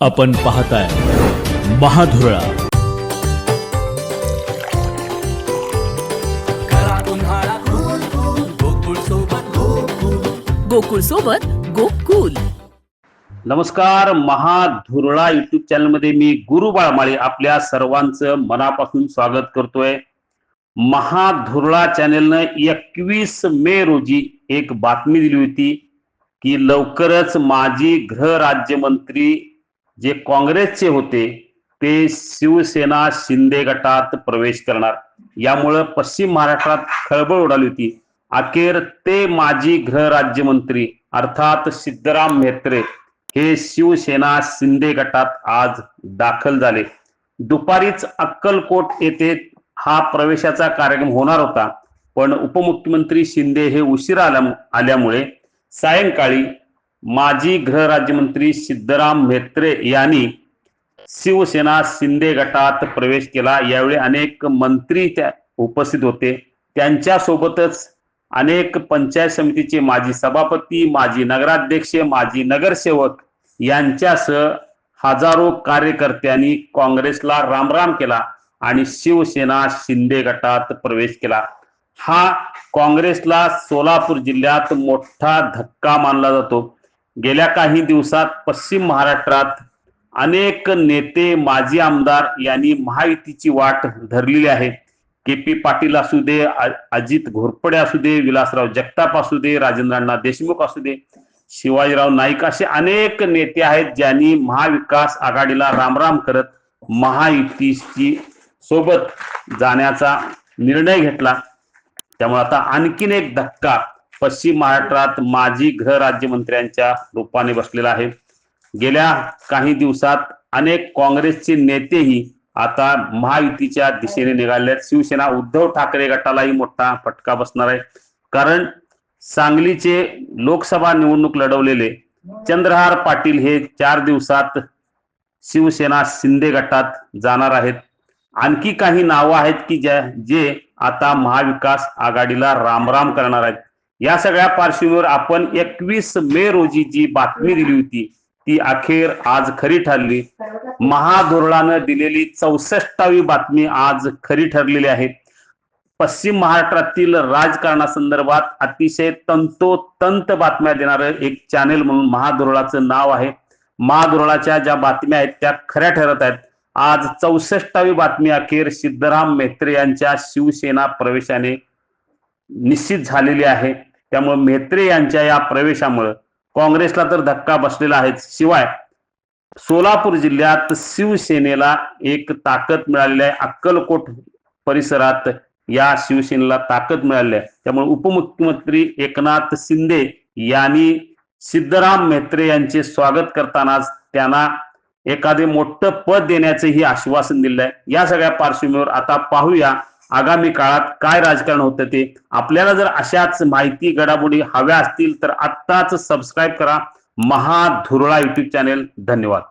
आपण पाहताय महाधुरळा. गोकुळ सोबत गोकुल. नमस्कार महाधुरळा युट्यूब चॅनलमध्ये मी गुरु बाळमाळे आपल्या सर्वांचं मनापासून स्वागत करतोय. महाधुरळा चॅनलनं एकवीस मे रोजी एक बातमी दिली होती की लवकरच माजी गृह राज्यमंत्री जे काँग्रेसचे होते ते शिवसेना शिंदे गटात प्रवेश करणार. यामुळं पश्चिम महाराष्ट्रात खळबळ उडाली होती. अखेर ते माजी गृह राज्यमंत्री अर्थात सिद्धराम म्हेत्रे हे शिवसेना शिंदे गटात आज दाखल झाले. दुपारीच अक्कलकोट येथे हा प्रवेशाचा कार्यक्रम होणार होता. पण उपमुख्यमंत्री शिंदे हे उशिरा आल्या आल्यामुळे सायंकाळी माजी गृहराज्यमंत्री सिद्धराम म्हेत्रे यांनी शिवसेना शिंदे गटात प्रवेश केला. यावेळी अनेक मंत्री त्या उपस्थित होते. त्यांच्यासोबतच अनेक पंचायत समितीचे माजी सभापती माजी नगराध्यक्ष माजी नगरसेवक यांच्यासह हजारो कार्यकर्त्यांनी काँग्रेसला रामराम केला आणि शिवसेना शिंदे गटात प्रवेश केला. हा काँग्रेसला सोलापूर जिल्ह्यात मोठा धक्का मानला जातो. गेल्या काही दिवसात पश्चिम महाराष्ट्रात अनेक नेते माजी आमदार यांनी महायुतीची वाट धरलेली आहे. के पी पाटील असू दे अजित घोरपडे असू दे विलासराव जगताप असू दे राजेंद्रांना देशमुख असू दे शिवाजीराव नाईक असे अनेक नेते आहेत ज्यांनी महाविकास आघाडीला रामराम करत महायुतीची सोबत जाण्याचा निर्णय घेतला. त्यामुळे आता आणखीन एक धक्का पश्चिम महाराष्ट्रात माजी गृह राज्यमंत्र्यांच्या रूपाने बसलेला आहे. गेल्या काही दिवसात अनेक काँग्रेसचे नेतेही आता महायुतीच्या दिशेने निघाले आहेत शिवसेना उद्धव ठाकरे गटालाही मोठा फटका बसणार आहे. कारण सांगलीचे लोकसभा निवडणूक लढवलेले चंद्रहार पाटील हे चार दिवसात शिवसेना शिंदे गटात जाणार आहेत. आणखी काही नावं आहेत की ज्या जे आता महाविकास आघाडीला रामराम करणार आहेत. या सगळ्या पार्श्वभूमीवर आपण एकवीस मे रोजी जी बातमी दिली होती ती अखेर आज खरी ठरली. महाधोरणानं दिलेली चौसष्टावी बातमी आज खरी ठरलेली आहे. पश्चिम महाराष्ट्रातील राजकारणासंदर्भात अतिशय तंतोतंत बातम्या देणारं एक चॅनेल म्हणून महाधोरणाचं नाव आहे. महाधोरणाच्या ज्या बातम्या आहेत त्या खऱ्या ठरत आहेत. आज चौसष्टावी बातमी अखेर सिद्धराम मेत्रे यांच्या शिवसेना प्रवेशाने निश्चित झालेली आहे. त्यामुळे म्हेत्रे यांच्या या प्रवेशामुळे काँग्रेसला तर धक्का बसलेला आहे शिवाय सोलापूर जिल्ह्यात शिवसेनेला एक ताकद मिळालेली आहे. अक्कलकोट परिसरात या शिवसेनेला ताकद मिळाली आहे. त्यामुळे उपमुख्यमंत्री एकनाथ शिंदे यांनी सिद्धराम म्हेत्रे यांचे स्वागत करतानाच त्यांना एखादे मोठं पद देण्याचंही आश्वासन दिलं आहे. या सगळ्या पार्श्वभूमीवर आता पाहूया आगामी काळात काय राजकारण होतं ते आपल्याला जर अशाच माहिती घडामोडी हव्या असतील तर आत्ताच सबस्क्राईब करा. महाधुरळा युट्यूब चॅनेल धन्यवाद.